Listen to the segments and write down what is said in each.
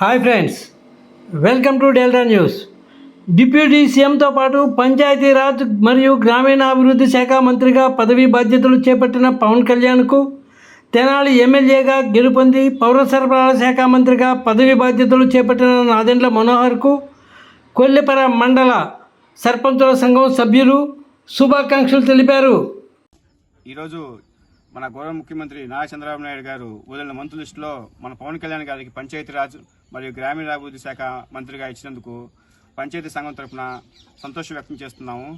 Hi friends welcome to Delta news. Deputy సీఎంతో పాటు పంచాయతీరాజ్ మరియు గ్రామీణాభివృద్ధి శాఖ మంత్రిగా పదవీ బాధ్యతలు చేపట్టిన పవన్ కళ్యాణ్కు తెనాలి ఎమ్మెల్యేగా గెలుపొంది పౌర సరఫరాల శాఖ మంత్రిగా పదవీ బాధ్యతలు చేపట్టిన నాదెండ్ల మనోహర్కు కొల్లిపర మండల సర్పంచుల సంఘం సభ్యులు శుభాకాంక్షలు తెలిపారు. ఈరోజు మన గౌరవ ముఖ్యమంత్రి నారా చంద్రబాబు నాయుడు గారు వదిలిన మంత్రుల లిస్టులో మన పవన్ కళ్యాణ్ గారికి పంచాయతీరాజ్ మరియు గ్రామీణాభివృద్ధి శాఖ మంత్రిగా ఇచ్చినందుకు పంచాయతీ సంఘం తరఫున సంతోషం వ్యక్తం చేస్తున్నాము.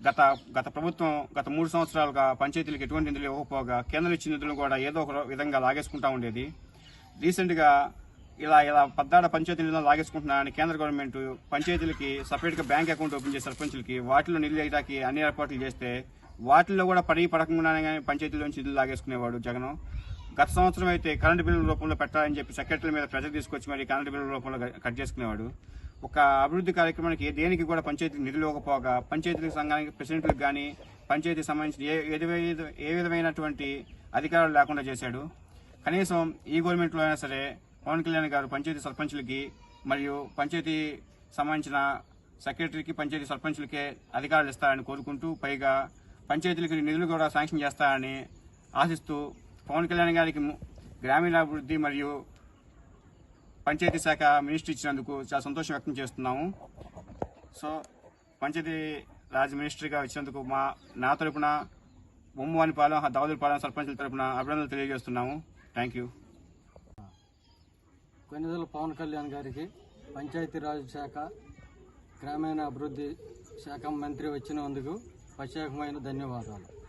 గత గత ప్రభుత్వం గత మూడు సంవత్సరాలుగా పంచాయతీలకు ఎటువంటి నిధులు ఇవ్వకపోగా కేంద్రం ఇచ్చిన నిధులను కూడా ఏదో ఒక విధంగా లాగేసుకుంటా ఉండేది. రీసెంట్గా ఇలా ఇలా పద్దాడ పంచాయతీ నిధులను లాగేసుకుంటున్నారని కేంద్ర గవర్నమెంట్ పంచాయతీలకి సపరేట్గా బ్యాంక్ అకౌంట్ ఓపెన్ చేసి సర్పంచులకి వాటిలో నిధులు వేయడానికి అన్ని ఏర్పాట్లు చేస్తే వాటిల్లో కూడా పడి పడకుండానే కానీ పంచాయతీలోంచి నిధులు లాగేసుకునేవాడు జగన్. గత సంవత్సరం అయితే కరెంటు బిల్లుల రూపంలో పెట్టాలని చెప్పి సెక్రటరీల మీద ప్రజలు తీసుకొచ్చి మరి కరెంటు బిల్లుల రూపంలో కట్ చేసుకునేవాడు. ఒక అభివృద్ధి కార్యక్రమానికి దేనికి కూడా పంచాయతీ నిధులు ఇవ్వకపోగా పంచాయతీ సంఘానికి ప్రెసిడెంట్లకు కానీ పంచాయతీ సంబంధించిన ఏ ఏ విధమైన- ఏ విధమైనటువంటి అధికారాలు లేకుండా చేశాడు. కనీసం ఈ గవర్నమెంట్లో అయినా సరే పవన్ కళ్యాణ్ గారు పంచాయతీ సర్పంచులకి మరియు పంచాయతీ సంబంధించిన సెక్రటరీకి పంచాయతీ సర్పంచులకే అధికారాలు ఇస్తారని కోరుకుంటూ పైగా పంచాయతీలకు నిధులు కూడా శాంక్షన్ చేస్తారని ఆశిస్తూ పవన్ కళ్యాణ్ గారికి గ్రామీణాభివృద్ధి మరియు పంచాయతీ శాఖ మినిస్టర్ ఇచ్చినందుకు చాలా సంతోషం వ్యక్తం చేస్తున్నాము. సో పంచాయతీ రాజ్ మినిస్టర్గా ఇచ్చినందుకు మా నా తరపున బొమ్మవానిపాలెం దావులపాలెం సర్పంచుల తరపున అభినందనలు తెలియజేస్తున్నాము. Thank you. కొన్నిదల పవన్ కళ్యాణ్ గారికి పంచాయతీరాజ్ శాఖ గ్రామీణ అభివృద్ధి శాఖ మంత్రి వచ్చినందుకు ప్రత్యేకమైన ధన్యవాదాలు.